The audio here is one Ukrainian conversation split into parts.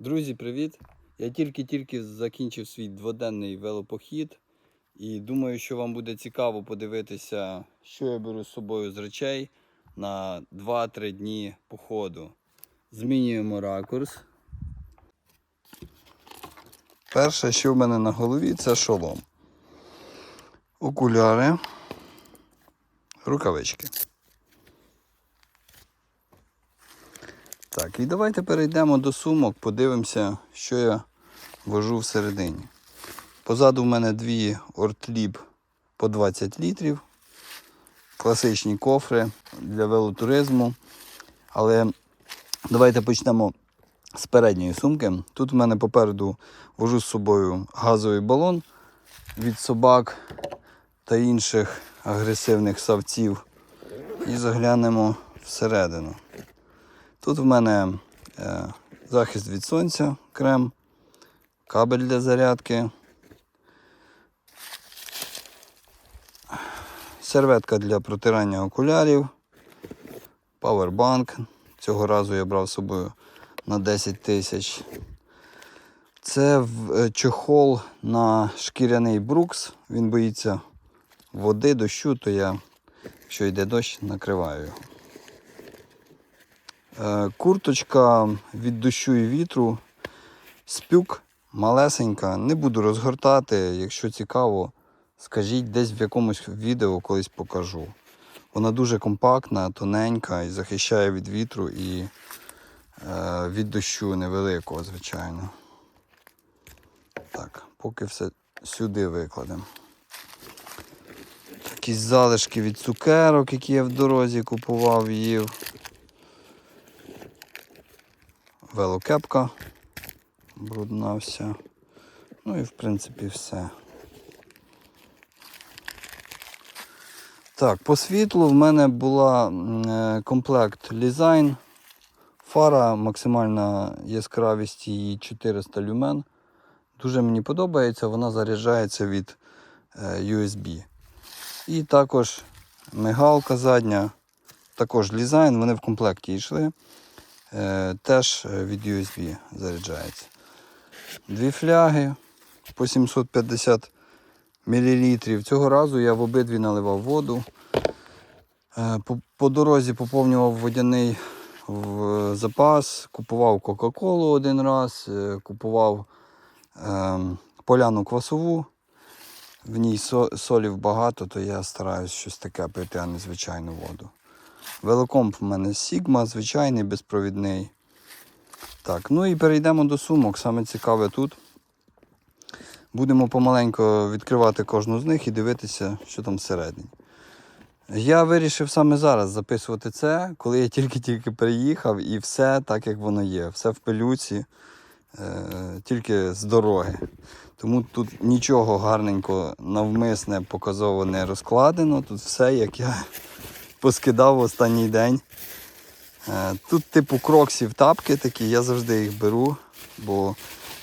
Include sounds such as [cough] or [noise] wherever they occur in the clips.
Друзі, привіт! Я тільки-тільки закінчив свій дводенний велопохід і думаю, що вам буде цікаво подивитися, що я беру з собою з речей на 2-3 дні походу. Змінюємо ракурс. Перше, що в мене на голові, це шолом. Окуляри, рукавички. Так, і давайте перейдемо до сумок, подивимося, що я вожу всередині. Позаду в мене дві ортліб по 20 літрів. Класичні кофри для велотуризму. Але давайте почнемо з передньої сумки. Тут в мене попереду вожу з собою газовий балон від собак та інших агресивних савців. І заглянемо всередину. Тут в мене е, захист від сонця, крем, кабель для зарядки, серветка для протирання окулярів, павербанк. Цього разу я брав з собою на 10 тисяч. Це е, чохол на шкіряний брукс. Він боїться води, дощу, то я, якщо йде дощ, накриваю його. Е, Курточка від дощу і вітру. Спюк малесенька. Не буду розгортати. Якщо цікаво, скажіть десь в якомусь відео колись покажу. Вона дуже компактна, тоненька і захищає від вітру і е, від дощу невеликого, звичайно. Так, поки все сюди викладемо. Якісь залишки від цукерок, які я в дорозі купував, їв. Велокепка брудна вся. Ну і в принципі все. Так, по світлу в мене була е, комплект Лізайн. Фара, максимальна яскравість її 400 люмен. Дуже мені подобається, вона заряджається від е, USB. І також мигалка задня, також Лізайн, вони в комплекті йшли. Е, теж е, від USB заряджається. Дві фляги по 750 мл. Цього разу я в обидві наливав воду. Е, По, по дорозі поповнював водяний в запас, купував Кока-Колу один раз, купував е, поляну квасову. В ній солів багато, то я стараюсь щось таке пити, а не звичайну воду. Велокомп в мене Sigma, звичайний, безпровідний. Так, ну і перейдемо до сумок. Саме цікаве тут. Будемо помаленько відкривати кожну з них і дивитися, що там всередині. Я вирішив саме зараз записувати це, коли я тільки-тільки приїхав і все так, як воно є. Все в пилюці, е, тільки з дороги. Тому тут нічого гарненько, навмисне, показово не розкладено. Тут все, як я поскидав в останній день. Е, Тут типу кроксів тапки такі, я завжди їх беру, бо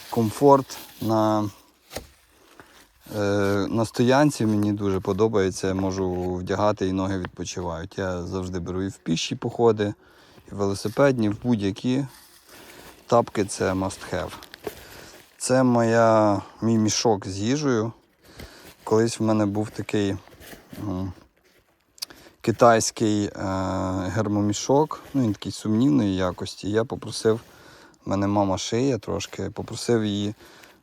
комфорт на, е, на стоянці мені дуже подобається. Я можу вдягати і ноги відпочивають. Я завжди беру і в піші походи, і велосипедні, в будь-які. Тапки це must have. Це моя, мій мішок з їжею. Колись в мене був такий м, китайський е, гермомішок, ну він такий сумнівної якості. Я попросив, в мене мама шиє трошки, попросив її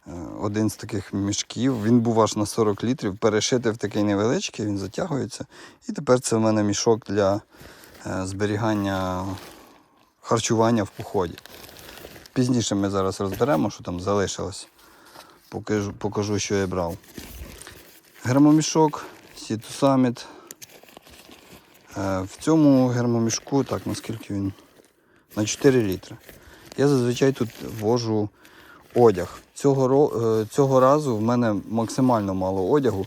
е, один з таких мішків. Він був аж на 40 літрів, перешити в такий невеличкий, він затягується. І тепер це в мене мішок для е, зберігання харчування в поході. Пізніше ми зараз розберемо, що там залишилось. Покажу, покажу що я брав. Гермомішок, Сіту Summit. Е, В цьому гермомішку, так, наскільки він? На 4 літри. Я зазвичай тут вожу одяг. Цього, е, цього разу в мене максимально мало одягу,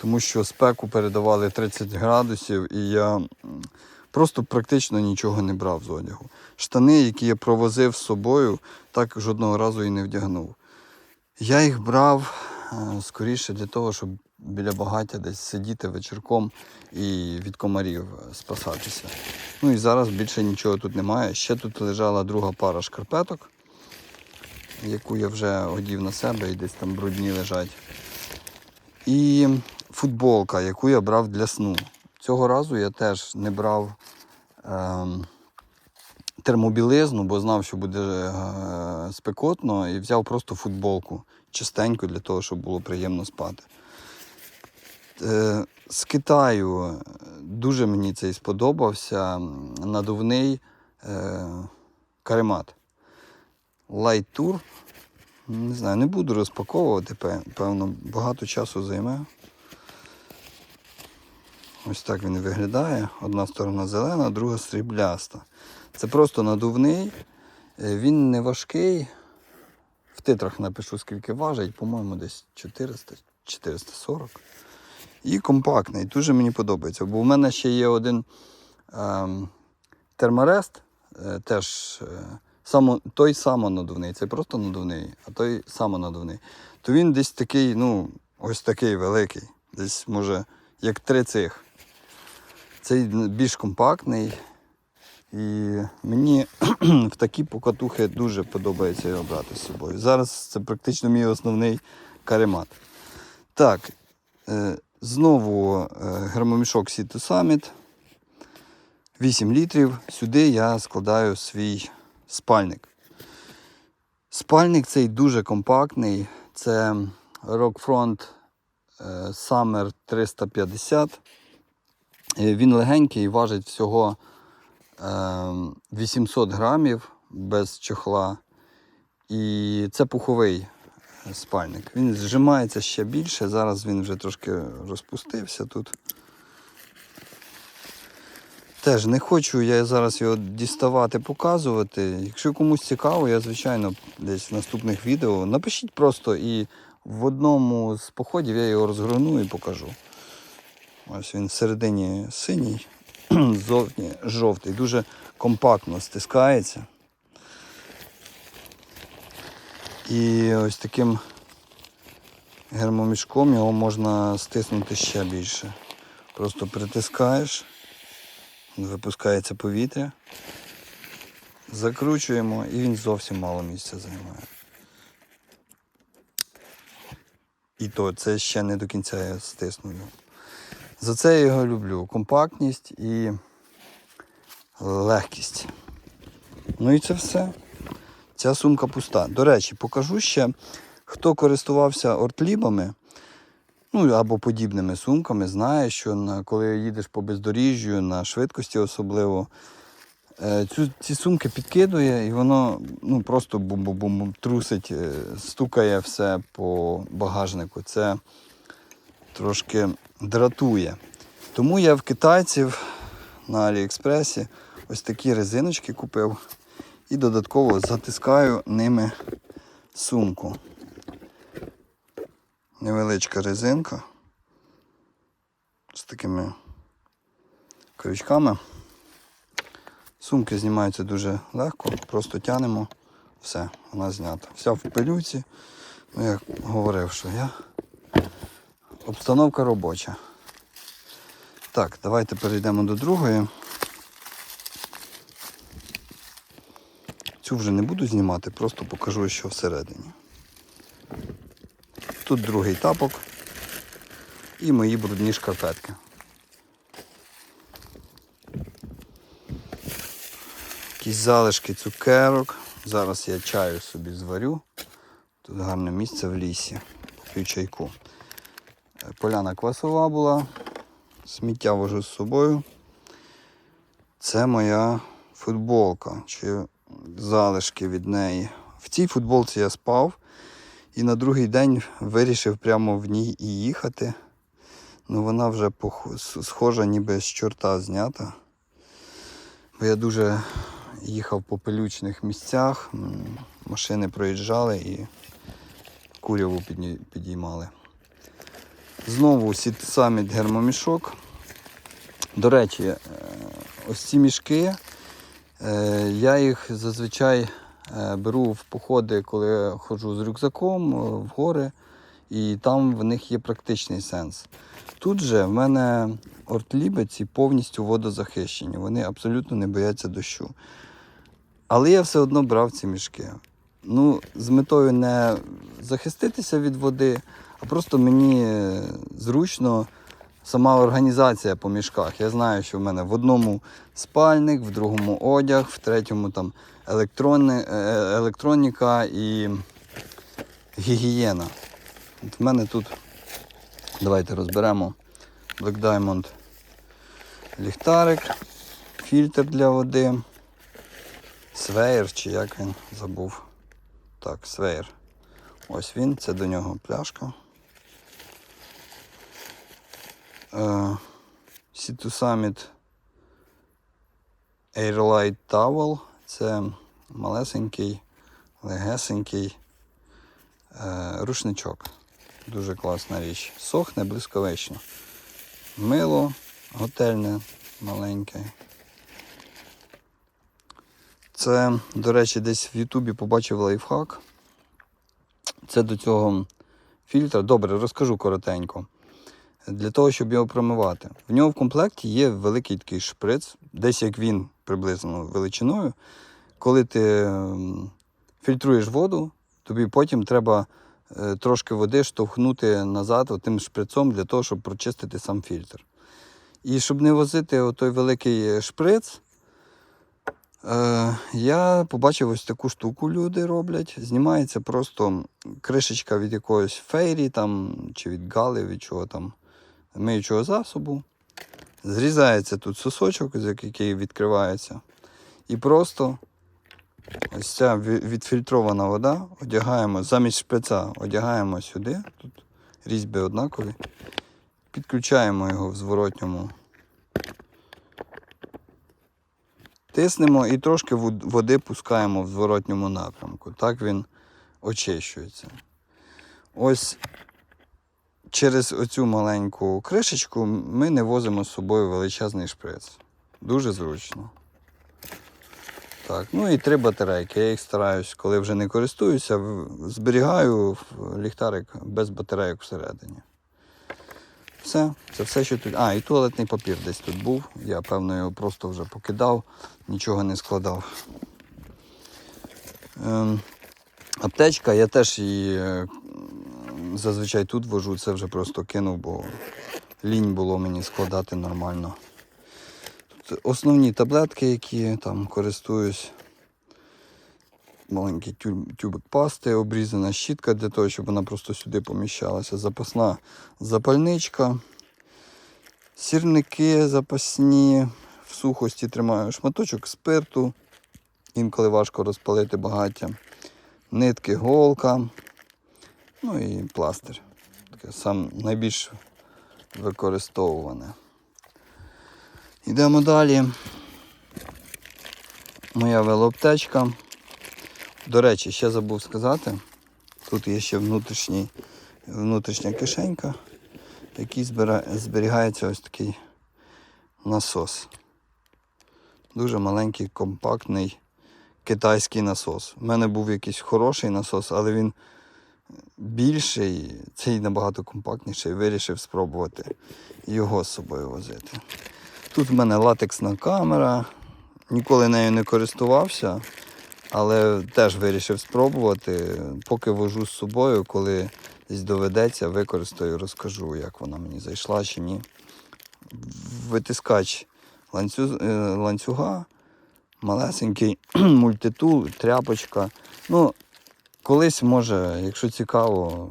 тому що спеку передавали 30 градусів і я просто практично нічого не брав з одягу. Штани, які я провозив з собою, так жодного разу і не вдягнув. Я їх брав е, скоріше для того, щоб біля багаття десь сидіти вечірком і від комарів е, спасатися. Ну і зараз більше нічого тут немає. Ще тут лежала друга пара шкарпеток. яку я вже одів на себе і десь там брудні лежать. І футболка, яку я брав для сну. Цього разу я теж не брав ем, термобілизну, бо знав, що буде е, спекотно, і взяв просто футболку чистеньку для того, щоб було приємно спати. Е, з Китаю е, дуже мені цей сподобався надувний е, каремат. Light Tour. Не знаю, не буду розпаковувати, певно, багато часу займе. Ось так він виглядає. Одна сторона зелена, друга срібляста. Це просто надувний, він не важкий. В титрах напишу, скільки важить, по-моєму, десь 400, 440. І компактний. Дуже мені подобається. Бо в мене ще є один ем, терморест, е, теж е, само, той самонадувний. Це просто надувний, а той самонадувний. То він десь такий, ну, ось такий великий. Десь, може, як три цих. Цей більш компактний. І мені [clears throat] в такі покатухи дуже подобається його брати з собою. Зараз це практично мій основний каремат. Так, е, знову е, гермомішок City Summit. 8 літрів. Сюди я складаю свій спальник. Спальник цей дуже компактний. Це Rockfront е, Summer 350. Е, Він легенький, важить всього е, 800 грамів без чохла. І це пуховий спальник. Він зжимається ще більше. Зараз він вже трошки розпустився тут. Теж не хочу я зараз його діставати, показувати. Якщо комусь цікаво, я, звичайно, десь в наступних відео напишіть просто і в одному з походів я його розгорну і покажу. Ось він всередині синій, [clears throat] зовні жовтий, дуже компактно стискається. І ось таким гермомішком його можна стиснути ще більше. Просто притискаєш, випускається повітря, закручуємо і він зовсім мало місця займає. І то це ще не до кінця я стиснув. його. За це я його люблю. Компактність і легкість. Ну і це все. Ця сумка пуста. До речі, покажу ще, хто користувався ортлібами, ну або подібними сумками, знає, що на, коли їдеш по бездоріжжю, на швидкості особливо, е, цю, ці сумки підкидує і воно ну, просто бум-бум-бум трусить, е, стукає все по багажнику. Це трошки дратує. Тому я в китайців на Аліекспресі ось такі резиночки купив і додатково затискаю ними сумку. Невеличка резинка з такими крючками. Сумки знімаються дуже легко, просто тянемо, все, вона знята. Вся в пилюці. Ну, як говорив, що я. Обстановка робоча. Так, давайте перейдемо до другої. Цю вже не буду знімати, просто покажу, що всередині. Тут другий тапок і мої брудні шкарпетки. Якісь залишки цукерок. Зараз я чаю собі зварю. Тут гарне місце в лісі. П'ю чайку. Е, Поляна квасова була. Сміття вожу з собою. Це моя футболка. Чи залишки від неї. В цій футболці я спав і на другий день вирішив прямо в ній і їхати. Ну вона вже схожа, ніби з чорта знята. Бо я дуже їхав по пилючних місцях, машини проїжджали і куряву підіймали. Знову Саміт гермомішок. До речі, е, ось ці мішки. Е, Я їх зазвичай е, беру в походи, коли ходжу з рюкзаком е, в гори, і там в них є практичний сенс. Тут же в мене ортлібиці повністю водозахищені, вони абсолютно не бояться дощу. Але я все одно брав ці мішки. ну, з метою не захиститися від води, а просто мені зручно сама організація по мішках. Я знаю, що в мене в одному спальник, в другому одяг, в третьому там електронни, е, електроніка і гігієна. От в мене тут, давайте розберемо Black Diamond ліхтарик, фільтр для води, свеєр чи як він забув. Так, свеєр. Ось він, це до нього пляшка. Е, Sea Summit Airlight Towel. Це малесенький, легесенький е, рушничок. Дуже класна річ. Сохне блискавично. Мило готельне, маленьке. Це, до речі, десь в Ютубі побачив лайфхак. Це до цього фільтра. Добре, розкажу коротенько. Для того, щоб його промивати. В нього в комплекті є великий такий шприц, десь як він приблизно величиною. Коли ти ем, фільтруєш воду, тобі потім треба е, трошки води штовхнути назад тим шприцом для того, щоб прочистити сам фільтр. І щоб не возити той великий шприц, е, я побачив ось таку штуку люди роблять. Знімається просто кришечка від якогось фейрі там, чи від гали, від чого там, миючого засобу. Зрізається тут сосочок, який відкривається. І просто ось ця відфільтрована вода одягаємо замість шприца, одягаємо сюди. Тут різьби однакові. Підключаємо його в зворотньому. Тиснемо і трошки води пускаємо в зворотньому напрямку. Так він очищується. Ось через оцю маленьку кришечку ми не возимо з собою величезний шприц. Дуже зручно. Так, ну і три батарейки. Я їх стараюсь, коли вже не користуюся, зберігаю ліхтарик без батарейок всередині. Все, це все, що тут. А, і туалетний папір десь тут був. Я, певно, його просто вже покидав, нічого не складав. Ем, аптечка, я теж її е, зазвичай тут вожу, це вже просто кинув, бо лінь було мені складати нормально. Тут основні таблетки, які там користуюсь. Маленький тюб- тюбик пасти, обрізана щітка для того, щоб вона просто сюди поміщалася. Запасна запальничка, сірники запасні, в сухості тримаю шматочок спирту, інколи важко розпалити багаття, нитки, голка, ну і пластир. Таке сам найбільш використовуване. Йдемо далі. Моя велоаптечка. До речі, ще забув сказати. Тут є ще внутрішній, внутрішня кишенька, в якій зберігається ось такий насос. Дуже маленький, компактний китайський насос. У мене був якийсь хороший насос, але він більший, цей набагато компактніший, вирішив спробувати його з собою возити. Тут в мене латексна камера, ніколи нею не користувався, але теж вирішив спробувати. Поки вожу з собою, коли десь доведеться, використаю, розкажу, як вона мені зайшла чи ні. Витискач ланцю... е, ланцюга, малесенький [clears throat] мультитул, тряпочка. Ну, колись може, якщо цікаво,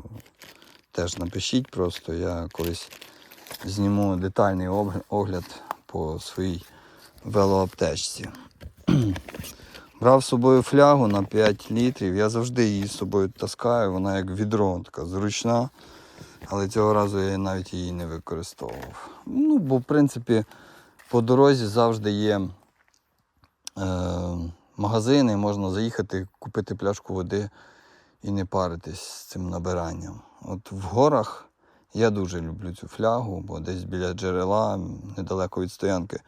теж напишіть просто. Я колись зніму детальний огляд по своїй велоаптечці. [clears throat] Брав з собою флягу на 5 літрів. Я завжди її з собою таскаю, вона як відро, така зручна. Але цього разу я навіть її не використовував. Ну, бо в принципі по дорозі завжди є е, магазини, можна заїхати, купити пляшку води і не паритись з цим набиранням. От в горах я дуже люблю цю флягу, бо десь біля джерела, недалеко від стоянки,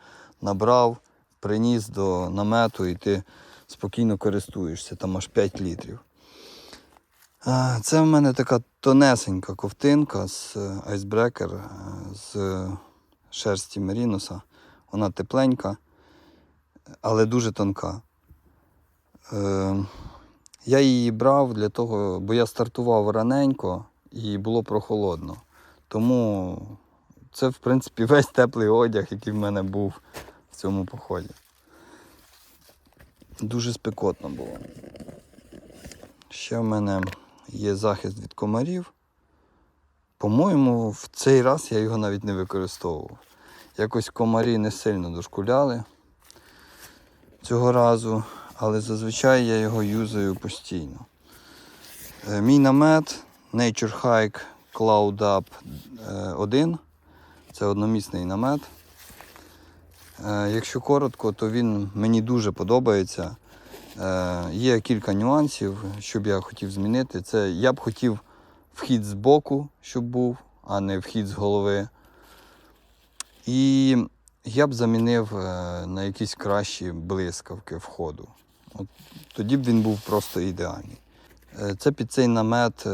набрав, приніс до намету і ти спокійно користуєшся, там аж 5 літрів. Це в мене така тонесенька ковтинка з е, айсбрекер е, з шерсті меріноса. Вона тепленька, але дуже тонка. Я її брав для того, бо я стартував раненько і було прохолодно. Тому це, в принципі, [laughs] весь теплий одяг, який в мене був в цьому поході. Дуже спекотно було. Ще в мене є захист від комарів. По-моєму, в цей раз я його навіть не використовував. Якось комарі не сильно дошкуляли цього разу, але зазвичай я його юзаю постійно. Е, Мій намет Nature Hike Cloud Up 1. Це одномісний намет. Е, Якщо коротко, то він мені дуже подобається. Е, Є кілька нюансів, що б я хотів змінити. Це я б хотів вхід з боку, щоб був, а не вхід з голови. І я б замінив е, на якісь кращі блискавки входу. От, тоді б він був просто ідеальний. Е, Це під цей намет е,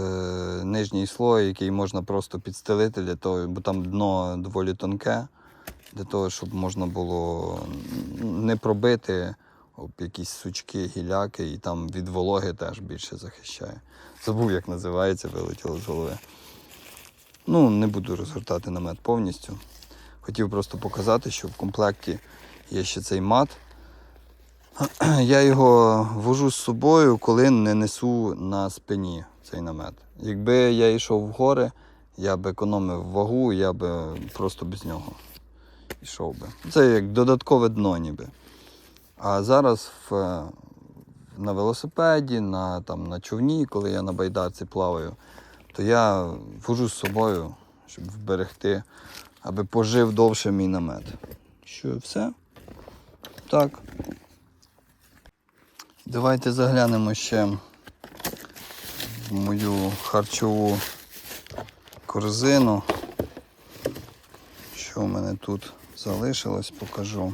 нижній слой, який можна просто підстелити для того, бо там дно доволі тонке, для того, щоб можна було не пробити об якісь сучки, гіляки, і там від вологи теж більше захищає. Забув, як називається, вилетіло з голови. Ну, не буду розгортати намет повністю. Хотів просто показати, що в комплекті є ще цей мат. [clears throat] Я його вожу з собою, коли не несу на спині цей намет. Якби я йшов в гори, я б економив вагу, я б просто без нього йшов би. Це як додаткове дно ніби. А зараз в, на велосипеді, на, там, на човні, коли я на байдарці плаваю, то я вожу з собою, щоб вберегти, аби пожив довше мій намет. Що, все? Так. Давайте заглянемо ще в мою харчову корзину. Що в мене тут залишилось, покажу.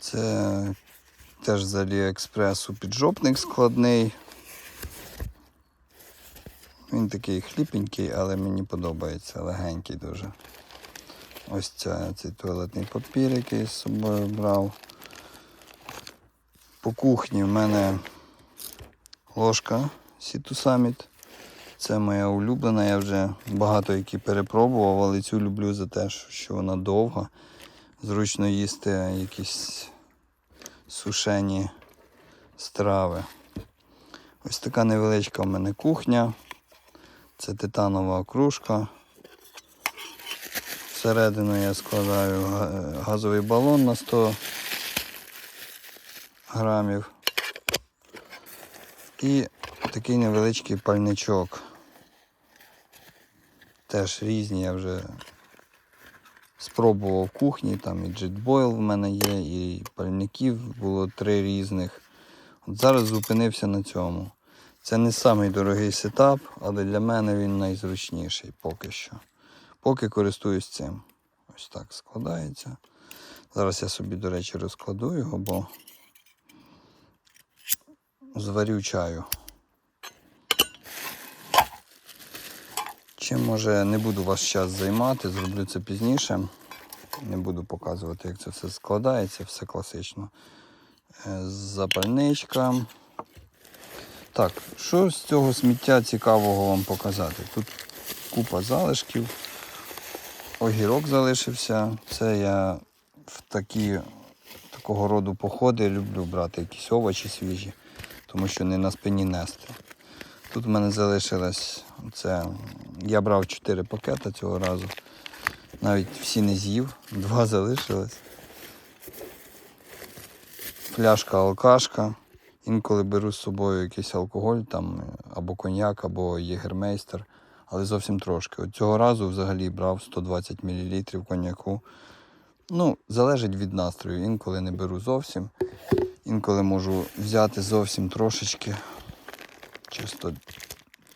Це теж з Аліекспресу піджопник складний. Він такий хліпенький, але мені подобається, легенький дуже. Ось ця, цей туалетний папір, який з собою брав. По кухні в мене ложка Сіту Summit. Це моя улюблена. Я вже багато які перепробував, але цю люблю за те, що вона довга. Зручно їсти якісь сушені страви. Ось така невеличка в мене кухня. Це титанова кружка. Всередину я складаю газовий балон на 100 грамів. І такий невеличкий пальничок. Теж різні, я вже спробував кухні, там і джетбойл в мене є, і пальників було три різних. От зараз зупинився на цьому. Це не самий дорогий сетап, але для мене він найзручніший поки що. Поки користуюсь цим. Ось так складається. Зараз я собі, до речі, розкладу його, бо зварю чаю. Чим може не буду ваш час займати, зроблю це пізніше. Не буду показувати, як це все складається, все класично. Е, Запальничка. Так, що з цього сміття цікавого вам показати? Тут купа залишків. Огірок залишився. Це я в такі, такого роду походи люблю брати якісь овочі свіжі, тому що не на спині нести. Тут в мене залишилось це. Я брав 4 пакети цього разу. Навіть всі не з'їв, два залишилось. Пляшка алкашка. Інколи беру з собою якийсь алкоголь, там або коньяк, або єгермейстер, але зовсім трошки. От цього разу взагалі брав 120 мл коньяку. Ну, залежить від настрою. Інколи не беру зовсім. Інколи можу взяти зовсім трошечки. Чисто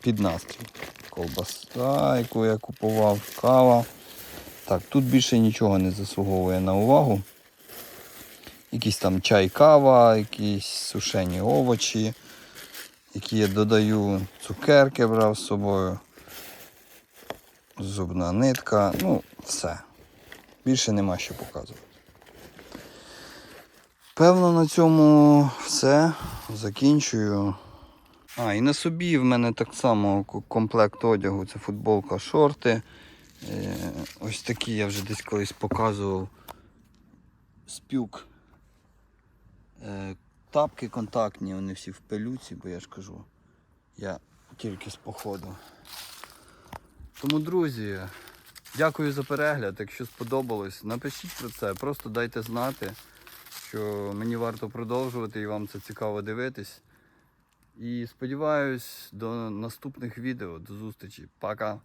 під настрій. Колбаса, яку я купував, кава. Так, тут більше нічого не заслуговує на увагу. Якийсь там чай, кава, якісь сушені овочі, які я додаю, цукерки брав з собою, зубна нитка, ну, все. Більше нема що показувати. Певно, на цьому все. Закінчую. А, і на собі в мене так само комплект одягу. Це футболка, шорти. Е, ось такі я вже десь колись показував. Спюк. Е, тапки контактні, вони всі в пилюці, бо я ж кажу. Я тільки з походу. Тому, друзі, дякую за перегляд. Якщо сподобалось, напишіть про це. Просто дайте знати, що мені варто продовжувати і вам це цікаво дивитись. І сподіваюсь, до наступних відео. До зустрічі. Пока!